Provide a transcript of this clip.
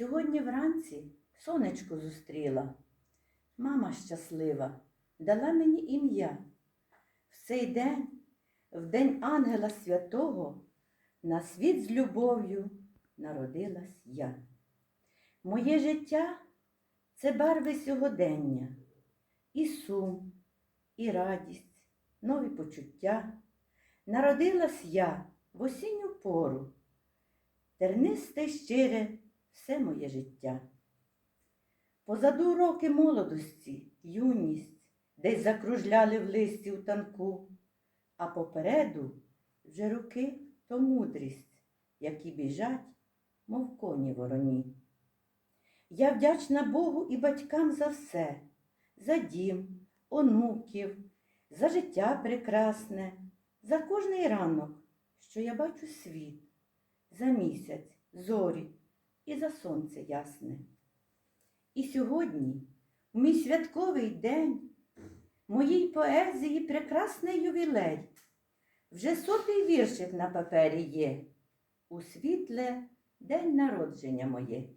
Сьогодні вранці сонечко зустріла. Мама щаслива дала мені ім'я. В цей день, в день ангела святого, на світ з любов'ю народилась я. Моє життя це барви сьогодення, і сум, і радість, нові почуття. Народилась я в осінню пору, тернисте щире все моє життя. Позаду роки молодості, юність, десь закружляли в листі у танку, а попереду вже роки то мудрість, які біжать, мов коні вороні. Я вдячна Богу і батькам за все, за дім, онуків, за життя прекрасне, за кожний ранок, що я бачу світ, за місяць, зорі і за сонце ясне. І сьогодні, в мій святковий день, моїй поезії прекрасний ювілей. Вже сотий віршик на папері є. У світле день народження моє.